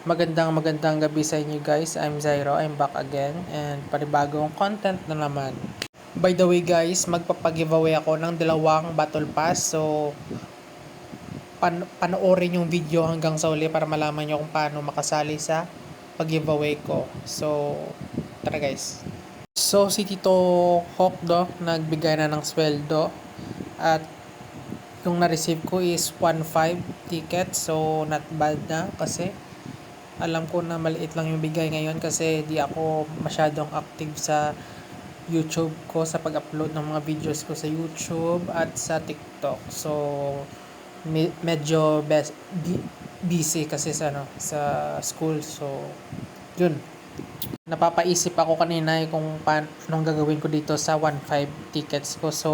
Magandang magandang gabi sa inyo guys. I'm Zairo. I'm back again and panibagong content na naman. By the way guys, magpapag-giveaway ako ng dalawang battle pass. So pan panoorin yung video hanggang sa uli para malaman nyo kung paano makasali sa pag-giveaway ko. So tara guys. So si Tito Hokdo nagbigay na ng sweldo at yung na-receive ko is 1.5 ticket so not bad na kasi alam ko na maliit lang yung bigay ngayon kasi di ako masyadong active sa YouTube ko sa pag-upload ng mga videos ko sa YouTube at sa TikTok. So me- medyo best busy kasi sa ano sa school. So yun. Napapaisip ako kanina eh kung paano anong gagawin ko dito sa 1.5 tickets ko. So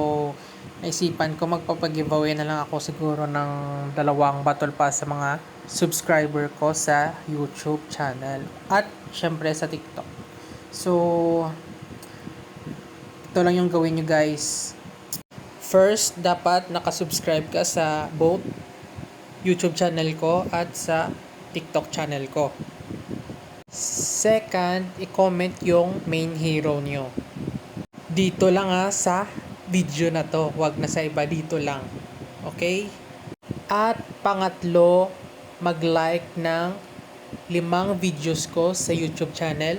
naisipan ko magpapag-giveaway na lang ako siguro ng dalawang battle pass sa mga subscriber ko sa YouTube channel at syempre sa TikTok. So ito lang yung gawin nyo guys. First, dapat nakasubscribe ka sa both YouTube channel ko at sa TikTok channel ko. Second, i-comment yung main hero nyo. Dito lang ha sa video na to. Huwag na sa iba. Dito lang. Okay? At pangatlo, mag-like ng limang videos ko sa YouTube channel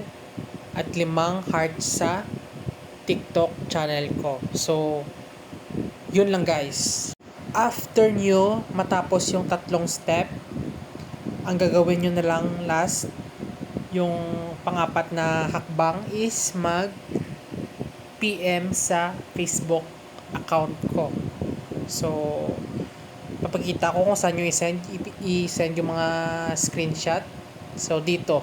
at limang heart sa TikTok channel ko. So, yun lang guys. After nyo matapos yung tatlong step, ang gagawin nyo na lang last, yung pangapat na hakbang is mag PM sa Facebook account ko. So, papakita ko kung saan nyo i-send, i-send yung mga screenshot. So, dito.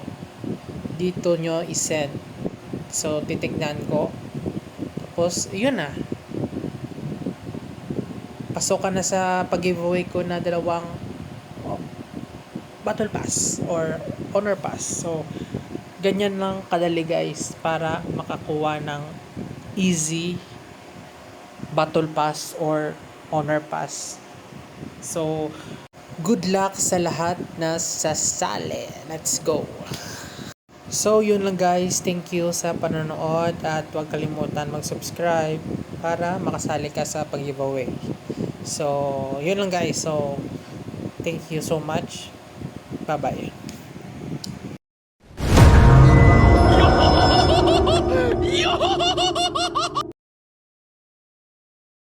Dito nyo i-send. So, titignan ko. Tapos, yun na. Pasok na sa pag-giveaway ko na dalawang oh, battle pass or honor pass. So, ganyan lang kadali guys para makakuha ng easy battle pass or honor pass. So, good luck sa lahat na sasali. Let's go! So, yun lang guys. Thank you sa panonood at huwag kalimutan mag-subscribe para makasali ka sa pag-giveaway. So, yun lang guys. So, thank you so much. Bye-bye.